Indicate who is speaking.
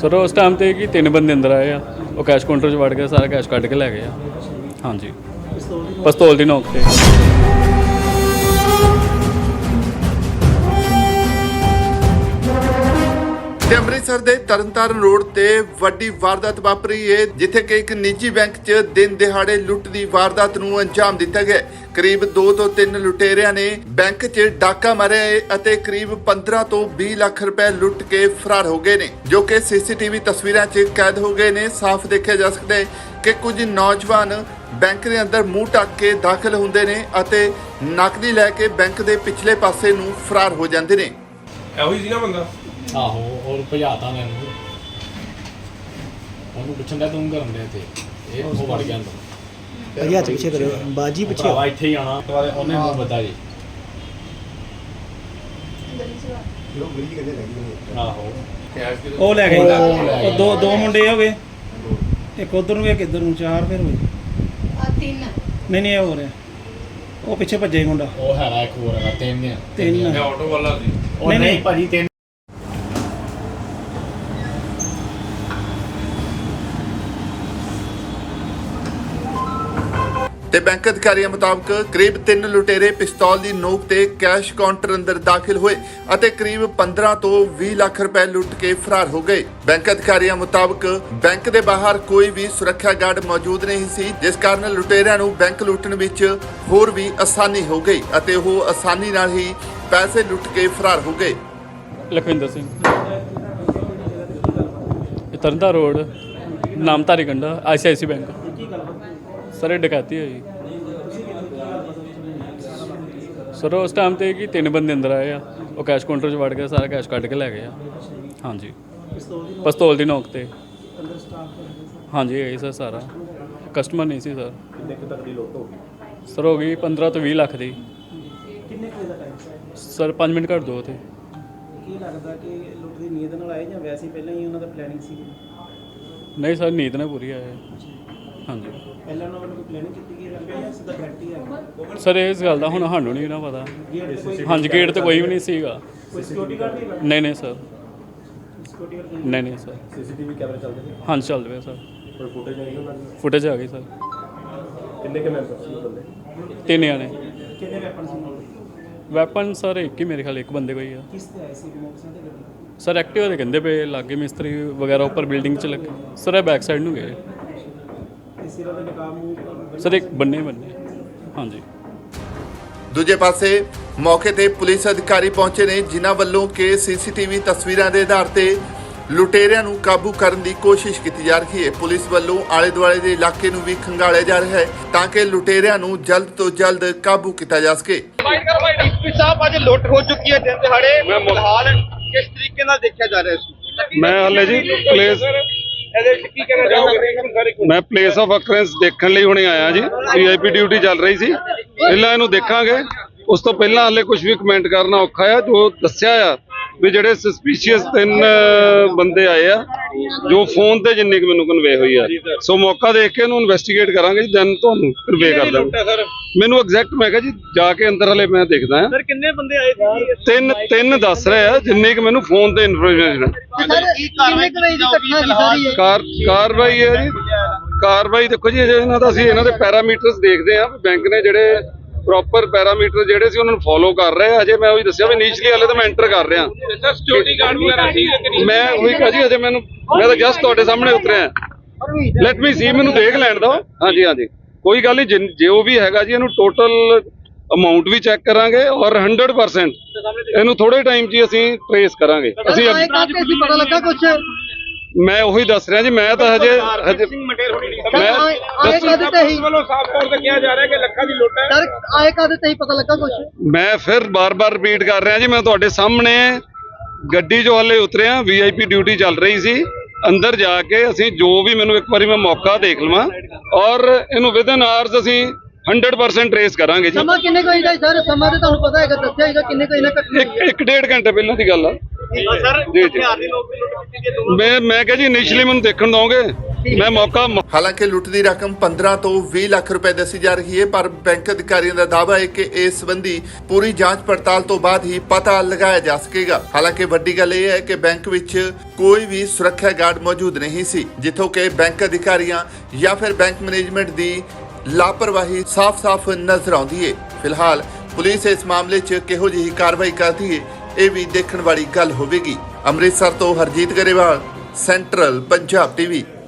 Speaker 1: Sir, ਉਸ time ਤੇ ਕੀ ਤਿੰਨ ਬੰਦੇ ਅੰਦਰ ਆਏ ਆ। ਉਹ ਕੈਸ਼ ਕਾਊਂਟਰ 'ਚ ਵੜ ਕੇ ਸਾਰਾ ਕੈਸ਼ ਕੱਢ ਕੇ ਲੈ ਗਏ ਆ। ਹਾਂਜੀ। ਪਿਸਤੌਲ ਦੀ ਨੋਕ ਤੇ।
Speaker 2: ਤੇ ਅੰਮ੍ਰਿਤਸਰ ਦੇ ਤਰਨਤਾਰਨ ਰੋਡ ਤੇ ਵੱਡੀ ਵਾਰਦਾਤ ਵਾਪਰੀ ਹੈ ਜਿੱਥੇ ਕਿ ਇੱਕ ਨਿੱਜੀ ਬੈਂਕ 'ਚ ਦਿਨ ਦਿਹਾੜੇ ਲੁੱਟ ਦੀ ਵਾਰਦਾਤ ਨੂੰ ਅੰਜਾਮ ਦਿੱਤਾ ਗਿਆ। ਹੈ। ਕਰੀਬ 2 ਤੋਂ 3 ਲੁਟੇਰਿਆਂ ਨੇ ਬੈਂਕ 'ਚ ਡਾਕਾ ਮਾਰਿਆ ਅਤੇ ਕਰੀਬ 15 ਤੋਂ 20 ਲੱਖ ਰੁਪਏ ਲੁੱਟ ਕੇ ਫਰਾਰ ਹੋ ਗਏ ਨੇ ਜੋ ਕਿ ਸੀਸੀਟੀਵੀ ਤਸਵੀਰਾਂ 'ਚ ਕੈਦ ਹੋ ਗਏ ਨੇ। ਸਾਫ਼ ਦੇਖਿਆ ਜਾ ਸਕਦਾ ਹੈ ਕਿ ਕੁਝ ਨੌਜਵਾਨ ਬੈਂਕ ਦੇ ਅੰਦਰ ਮੂੰਹ ਢੱਕ ਕੇ ਦਾਖਲ ਹੁੰਦੇ ਨੇ ਅਤੇ ਨਕਦੀ ਲੈ ਕੇ ਬੈਂਕ ਦੇ ਪਿਛਲੇ ਪਾਸੇ ਨੂੰ ਫਰਾਰ ਹੋ ਜਾਂਦੇ ਨੇ।
Speaker 3: ਇਹੋ ਹੀ ਸੀ ਨਾ ਬੰਦਾ?
Speaker 4: ਆਹੋ ਔਰ ਭਜਾਤਾ ਮੈਨੂੰ ਉਹਨੂੰ ਪੁੱਛਣ ਦਾ ਤੂੰ ਕਰਨ ਦੇ ਤੇ ਇਹ ਉਹ ਵੜ ਗਿਆ ਅੰਦਰ।
Speaker 5: ਭਈਆ ਹੱਥ ਪਿੱਛੇ ਕਰਿਓ ਬਾਜੀ ਪਿੱਛੇ।
Speaker 4: ਭਰਾਵਾ ਇੱਥੇ ਹੀ ਆਣਾ ਉਹਨੇ ਮੈਨੂੰ ਪਤਾ ਜੀ। ਆਹੋ।
Speaker 5: ਉਹ ਲੈ ਗਏ
Speaker 4: ਉਹ ਲੈ ਗਏ।
Speaker 5: ਉਹ ਦੋ ਦੋ ਮੁੰਡੇ ਹੋ ਗਏ। ਇੱਕ ਉਧਰ ਨੂੰ ਇੱਕ ਇੱਧਰ ਨੂੰ ਚਾਰ ਫਿਰ ਹੋਏ।
Speaker 6: ਆ ਤਿੰਨ।
Speaker 5: ਨਹੀਂ ਨਹੀਂ ਇਹ ਹੋ। ਰਿਹਾ ਉਹ ਪਿੱਛੇ ਭੱਜੇ ਮੁੰਡਾ।
Speaker 4: ਉਹ ਹੈਗਾ ਇੱਕ ਹੋਰ ਹੈਗਾ ਤਿੰਨ ਆ।
Speaker 5: ਤਿੰਨ।
Speaker 3: ਇਹ ਆਟੋ ਵਾਲਾ ਸੀ।
Speaker 4: ਉਹ
Speaker 5: ਨਹੀਂ।
Speaker 4: ਭਾਜੀ ਤਿੰਨ
Speaker 2: ਤੇ ਬੈਂਕ ਅਧਿਕਾਰੀਆਂ ਮੁਤਾਬਕ ਕਰੀਬ 3 ਲੁਟੇਰੇ ਪਿਸਤੌਲ ਦੀ ਨੋਕ ਤੇ ਕੈਸ਼ ਕਾਊਂਟਰ ਅੰਦਰ ਦਾਖਲ ਹੋਏ ਅਤੇ ਕਰੀਬ 15 ਤੋਂ 20 ਲੱਖ ਰੁਪਏ ਲੁੱਟ ਕੇ ਫਰਾਰ ਹੋ ਗਏ। ਬੈਂਕ ਅਧਿਕਾਰੀਆਂ ਮੁਤਾਬਕ ਬੈਂਕ ਦੇ ਬਾਹਰ ਕੋਈ ਵੀ ਸੁਰੱਖਿਆ ਗਾਰਡ ਮੌਜੂਦ ਨਹੀਂ ਸੀ, ਜਿਸ ਕਾਰਨ ਲੁਟੇਰਿਆਂ ਨੂੰ ਬੈਂਕ ਲੁੱਟਣ ਵਿੱਚ ਹੋਰ ਵੀ ਆਸਾਨੀ ਹੋ ਗਈ ਅਤੇ ਉਹ ਆਸਾਨੀ ਨਾਲ ਹੀ ਪੈਸੇ ਲੁੱਟ ਕੇ ਫਰਾਰ ਹੋ ਗਏ।
Speaker 1: ਲਖਵਿੰਦਰ ਸਿੰਘ। ਇਹ ਰੋਡ, ਨਾਮਧਾਰੀ ਕੰਡਾ ਆਈਸੀਆਈਸੀ ਬੈਂਕ। ਸਰ ਇਹ ਡਕੈਤੀ ਹੋਈ ਸਰ ਉਸ ਟਾਈਮ ਤੇ ਕੀ ਤਿੰਨ ਬੰਦੇ ਅੰਦਰ ਆਏ ਆ। ਉਹ ਕੈਸ਼ ਕਾਊਂਟਰ 'ਚ ਵੜ ਕੇ ਸਾਰਾ ਕੈਸ਼ ਕੱਢ ਕੇ ਲੈ ਗਏ ਆ। ਹਾਂਜੀ। ਪਿਸਤੌਲ ਦੀ ਨੋਕ ਤੇ। ਹਾਂਜੀ ਇਹ ਸਰ ਸਾਰਾ। ਕਸਟਮਰ ਨਹੀਂ ਸੀ ਸਰ। ਕਿੰਨੇ ਕੁ ਤੱਕ ਦੀ ਲੁੱਟ ਹੋ ਗਈ? ਸਰ ਹੋ ਗਈ 15 ਤੋਂ 20 ਲੱਖ ਦੀ।
Speaker 5: ਕਿੰਨੇ ਕੁ ਦਾ ਟਾਈਮ
Speaker 1: ਸਰ 5 ਮਿੰਟ ਘੱਟ ਦੋ ਤੇ
Speaker 5: ਕੀ ਲੱਗਦਾ ਕਿ ਲੁੱਟ ਦੀ ਨੀਂਦ ਨਾਲ ਆਏ ਜਾਂ ਵੈਸੇ ਪਹਿਲਾਂ ਹੀ ਉਹਨਾਂ ਦਾ ਪਲੈਨਿੰਗ ਸੀ?
Speaker 1: ਨਹੀਂ ਸਰ ਨੀਂਦ ਨਾਲ ਪੂਰੀ ਆਏ। ਹਾਂਜੀ।
Speaker 5: ਪਹਿਲਾਂ ਉਹਨਾਂ ਵੱਲੋਂ ਕੋਈ ਪਲੈਨਿੰਗ ਕੀਤੀ ਗਈ ਹੈ ਜਾਂ ਸਿੱਧਾ ਡਾਇਰੈਕਟ ਹੀ? ਆ
Speaker 1: ਸਰ ਇਸ ਗੱਲ ਦਾ ਹੁਣ ਸਾਨੂੰ ਨਹੀਂ ਨਾ ਪਤਾ। ਹਾਂਜੀ ਗੇਟ ਤੇ ਕੋਈ ਵੀ ਨਹੀਂ ਸੀਗਾ।
Speaker 5: ਕੋਈ ਸਿਕਿਉਰਿਟੀ ਗਾਰਡ ਨਹੀਂ ਲੱਗਾ
Speaker 1: ਨਹੀਂ ਨਹੀਂ ਸਰ।
Speaker 5: ਸਿਕਿਉਰਿਟੀ ਗਾਰਡ
Speaker 1: ਨਹੀਂ ਨਹੀਂ ਸਰ।
Speaker 7: ਸੀਸੀਟੀਵੀ ਕੈਮਰੇ ਚੱਲਦੇ ਨੇ
Speaker 1: ਹਾਂਜੀ ਚੱਲਦੇ ਪਏ ਸਰ।
Speaker 7: ਕੋਈ ਫੁਟੇਜ ਆਈ ਉਹਨਾਂ ਦੀ?
Speaker 1: ਫੁਟੇਜ ਆ ਗਈ ਸਰ।
Speaker 7: ਕਿੰਨੇ ਕੇ ਮੈਂਬਰ ਸੀ ਬੰਦੇ?
Speaker 1: ਤਿੰਨ ਜਾਣੇ।
Speaker 5: ਕਿੰਨੇ ਵੈਪਨ ਸੀ
Speaker 1: ਵੈਪਨ ਸਰ ਇੱਕ ਹੀ ਮੇਰੇ ਖਿਆਲ ਇੱਕ ਬੰਦੇ ਕੋਈ ਆ।
Speaker 5: ਕਿਸ ਤੇ ਆਏ ਸੀ?
Speaker 1: ਸਰ ਐਕਟਿਵਾ ਦੇ ਕਹਿੰਦੇ ਪਏ ਲਾਗੇ ਮਿਸਤਰੀ ਵਗੈਰਾ ਉੱਪਰ ਬਿਲਡਿੰਗ 'ਚ ਲੱਗੇ। ਸਰ ਇਹ ਬੈਕ ਸਾਈਡ ਨੂੰ ਗਏ।
Speaker 5: ਸਿਰਾਂ ਦੇ ਨਕਾਬ ਮੂੰਹ
Speaker 1: ਸਰ ਇੱਕ ਬੰਨੇ ਬੰਨੇ। ਹਾਂਜੀ।
Speaker 2: ਦੂਜੇ ਪਾਸੇ ਮੌਕੇ ਤੇ ਪੁਲਿਸ ਅਧਿਕਾਰੀ ਪਹੁੰਚੇ ਨੇ ਜਿਨ੍ਹਾਂ ਵੱਲੋਂ ਕਿ ਸੀਸੀਟੀਵੀ ਤਸਵੀਰਾਂ ਦੇ ਆਧਾਰ ਤੇ ਲੁਟੇਰਿਆਂ ਨੂੰ ਕਾਬੂ ਕਰਨ ਦੀ ਕੋਸ਼ਿਸ਼ ਕੀਤੀ ਜਾ ਰਹੀ ਹੈ। ਪੁਲਿਸ ਵੱਲੋਂ ਆਲੇ ਦੁਆਲੇ ਦੇ ਇਲਾਕੇ ਨੂੰ ਵੀ ਖੰਗਾਲਿਆ ਜਾ ਰਿਹਾ ਹੈ ਤਾਂ ਕਿ ਲੁਟੇਰਿਆਂ ਨੂੰ ਜਲਦ ਤੋਂ ਜਲਦ ਕਾਬੂ ਕੀਤਾ ਜਾ ਸਕੇ।
Speaker 8: ਡੀਪੀ ਸਾਹਿਬ ਅੱਜ ਲੁੱਟ ਹੋ ਚੁੱਕੀ ਹੈ ਦਿਨ ਦਿਹਾੜੇ। ਫਿਲਹਾਲ ਕਿਸ ਤਰੀਕੇ ਨਾਲ ਦੇਖਿਆ ਜਾ ਰਿਹਾ ਇਸ ਨੂੰ?
Speaker 9: ਮੈਂ ਹਾਲੇ ਜੀ ਪਲੇਸ
Speaker 8: ਇਹਦੇ ਵਿੱਚ ਕੀ
Speaker 9: ਮੈਂ ਪਲੇਸ ਆਫ ਅਕਰੈਂਸ ਦੇਖਣ ਲਈ ਹੁਣੇ ਆਇਆ ਜੀ। ਵੀਆਈਪੀ ਡਿਊਟੀ ਚੱਲ ਰਹੀ ਸੀ। ਪਹਿਲਾਂ ਇਹਨੂੰ ਦੇਖਾਂਗੇ। ਉਸ ਤੋਂ ਪਹਿਲਾਂ ਹਾਲੇ ਕੁਝ ਵੀ ਕਮੈਂਟ ਕਰਨਾ ਔਖਾ ਆ, ਜੋ ਦੱਸਿਆ ਆ ਵੀ ਜਿਹੜੇ ਸਸਪੀਸ਼ੀਅਸ ਤਿੰਨ ਬੰਦੇ ਆਏ ਆ ਜੋ ਫੋਨ ਤੇ ਜਿੰਨੀ ਕੁ ਮੈਨੂੰ ਕਨਵੇ ਹੋਈ ਆ। ਸੋ ਮੌਕਾ ਦੇਖ ਕੇ ਇਹਨੂੰ ਇਨਵੈਸਟੀਗੇਟ ਕਰਾਂਗੇ ਜੀ ਦੈਨ ਤੁਹਾਨੂੰ ਕਨਵੇ ਕਰ ਦਾਂਗੇ। ਮੈਨੂੰ ਐਗਜ਼ੈਕਟ ਮੈਂ ਕਿਹਾ ਜੀ ਜਾ ਕੇ ਅੰਦਰ ਹਲੇ ਮੈਂ ਦੇਖਦਾ ਆ
Speaker 8: ਸਰ ਕਿੰਨੇ ਬੰਦੇ ਆਏ ਸੀ?
Speaker 9: ਤਿੰਨ ਤਿੰਨ ਦੱਸ ਰਹੇ ਆ ਜਿੰਨੀ ਕੁ ਮੈਨੂੰ ਫੋਨ ਤੇ ਇਨਫੋਰਮੇਸ਼ਨ
Speaker 8: ਕਾਰਵਾਈ
Speaker 9: ਹੈ ਜੀ। ਕਾਰਵਾਈ ਦੇਖੋ ਜੀ ਅਜੇ ਇਹਨਾਂ ਦਾ ਅਸੀਂ ਇਹਨਾਂ ਦੇ ਪੈਰਾਮੀਟਰਸ ਦੇਖਦੇ ਆ ਬੈਂਕ ਨੇ ਜਿਹੜੇ ਪ੍ਰੋਪਰ ਪੈਰਾਮੀਟਰ ਜਿਹੜੇ ਸੀ ਉਹਨਾਂ ਨੂੰ ਫੋਲੋ ਕਰ ਰਹੇ ਆ। ਅਜੇ ਮੈਂ ਉਹੀ ਦੱਸਿਆ ਵੀ ਨੀਚਲੀ ਹਾਲੇ ਤਾਂ ਮੈਂ ਐਂਟਰ ਕਰ ਰਿਹਾ।
Speaker 8: ਸਰ ਸਿਕਿਉਰਿਟੀ ਗਾਰਡ ਵਗੈਰਾ ਸੀ
Speaker 9: ਮੈਂ ਉਹੀ ਕਹਾਂ ਜੀ ਅਜੇ ਮੈਨੂੰ ਮੈਂ ਤਾਂ ਜਸਟ ਤੁਹਾਡੇ ਸਾਹਮਣੇ ਉਤਰਿਆ। ਲੈਟ ਮੀ ਸੀ ਮੈਨੂੰ ਦੇਖ ਲੈਣ ਦਿਓ। ਹਾਂਜੀ ਹਾਂਜੀ। ਕੋਈ ਗੱਲ ਨਹੀਂ ਜਿਨ- ਜੋ ਵੀ ਹੈਗਾ ਜੀ ਇਹਨੂੰ ਟੋਟਲ ਅਮਾਉਂਟ ਵੀ ਚੈੱਕ ਕਰਾਂਗੇ ਔਰ 100% ਇਹਨੂੰ ਥੋੜੇ ਟਾਈਮ 'ਚ ਅਸੀਂ ਟ੍ਰੇਸ ਕਰਾਂਗੇ। ਅਸੀਂ
Speaker 8: ਪਤਾ ਲੱਗਾ ਕੁਝ
Speaker 9: ਮੈਂ ਉਹੀ ਦੱਸ ਰਿਹਾ ਜੀ ਮੈਂ ਤਾਂ ਹਜੇ ਹਜੇ
Speaker 8: ਸਿੰਘ ਮੰਡੇਰ ਹੋਣੀ
Speaker 9: ਮੈਂ ਦੱਸ-
Speaker 8: ਵੱਲੋਂ ਸਾਫ਼ ਤੌਰ ਤੇ ਕਿਹਾ ਜਾ ਰਿਹਾ ਕਿ ਲੱਖਾਂ ਦੀ ਲੁੱਟ ਹੈ। ਸਰ ਆਏ ਕਦ ਤੇ ਹੀ ਪਤਾ ਲੱਗਾ ਕੁਝ
Speaker 9: ਮੈਂ ਫਿਰ ਬਾਰ-ਬਾਰ ਰਿਪੀਟ ਕਰ ਰਿਹਾ ਜੀ ਮੈਂ ਤੁਹਾਡੇ ਸਾਹਮਣੇ ਗੱਡੀ 'ਚੋਂ ਹਲੇ ਉਤਰਿਆ ਵੀਆਈਪੀ ਡਿਊਟੀ ਚੱਲ ਰਹੀ ਸੀ। ਅੰਦਰ ਜਾ ਕੇ ਅਸੀਂ ਜੋ ਵੀ ਮੈਨੂੰ ਇੱਕ ਵਾਰੀ ਮੈਂ ਮੌਕਾ ਦੇਖ ਲਵਾਂ ਔਰ ਇਹਨੂੰ ਵਿਦਨ ਆਵਰਸ ਅਸੀਂ 100% ਟ੍ਰੇਸ ਕਰਾਂਗੇ ਜੀ।
Speaker 8: ਸਮਾਂ ਕਿੰਨੇ ਕੋਈ ਦਾ ਸਰ? ਸਮਾਂ ਤੇ ਤੁਹਾਨੂੰ ਪਤਾ ਹੈਗਾ ਦੱਸਿਆ ਹੈਗਾ ਕਿੰਨੇ ਕੋਈ ਨਾ
Speaker 9: ਇੱਕ ਇੱਕ ਡੇਢ ਘੰਟੇ ਪਹਿਲਾਂ ਦੀ ਗੱਲ ਆ।
Speaker 8: ਸਰ। ਹਥਿਆਰ ਦੀ ਨੌਕਰੀ ਲੁੱਟ ਕੀਤੀ ਗਈ ਹੈ, ਦੋ
Speaker 9: ਮੈਂ ਮੈਂ ਕਿਹਾ ਜੀ ਇਨੀਸ਼ੀਅਲੀ ਮੈਨੂੰ ਦੇਖਣ ਦਓਗੇ? ਮੈਂ ਮੌਕਾ
Speaker 2: ਹਾਲਾਂਕਿ ਲੁੱਟ ਦੀ ਰਕਮ 15 ਤੋਂ 20 ਲੱਖ ਰੁਪਏ ਦੱਸੀ ਜਾ ਰਹੀ ਹੈ ਪਰ ਬੈਂਕ ਅਧਿਕਾਰੀਆਂ ਦਾ ਦਾਅਵਾ ਹੈ ਕਿ ਇਸ ਸੰਬੰਧੀ ਪੂਰੀ ਜਾਂਚ ਪੜਤਾਲ ਤੋਂ ਬਾਅਦ ਹੀ ਪਤਾ ਲਗਾਇਆ ਜਾ ਸਕੇਗਾ। ਹਾਲਾਂਕਿ ਵੱਡੀ ਗੱਲ ਇਹ ਹੈ ਕਿ ਬੈਂਕ ਵਿੱਚ ਕੋਈ ਵੀ ਸੁਰੱਖਿਆ ਗਾਰਡ ਮੌਜੂਦ ਨਹੀਂ ਸੀ ਜਿੱਥੋਂ ਕਿ ਬੈਂਕ ਅਧਿਕਾਰੀਆਂ ਜਾਂ ਫਿਰ ਬੈਂਕ ਮੈਨੇਜਮੈਂਟ ਦੀ ਲਾਪਰਵਾਹੀ ਸਾਫ਼-ਸਾਫ਼ ਨਜ਼ਰ ਆਉਂਦੀ ਹੈ। ਫਿਲਹਾਲ ਪੁਲਿਸ ਇਸ ਮਾਮਲੇ 'ਚ ਕਿਹੋ ਜਿਹੀ ਕਾਰਵਾਈ ਕਰਦੀ ਹੈ ਇਹ ਵੀ ਦੇਖਣ ਵਾਲੀ ਗੱਲ ਹੋਵੇਗੀ। ਅੰਮ੍ਰਿਤਸਰ ਤੋਂ ਹਰਜੀਤ ਗਰੇਵਾਲ ਸੈਂਟਰਲ ਪੰਜਾਬ ਟੀਵੀ।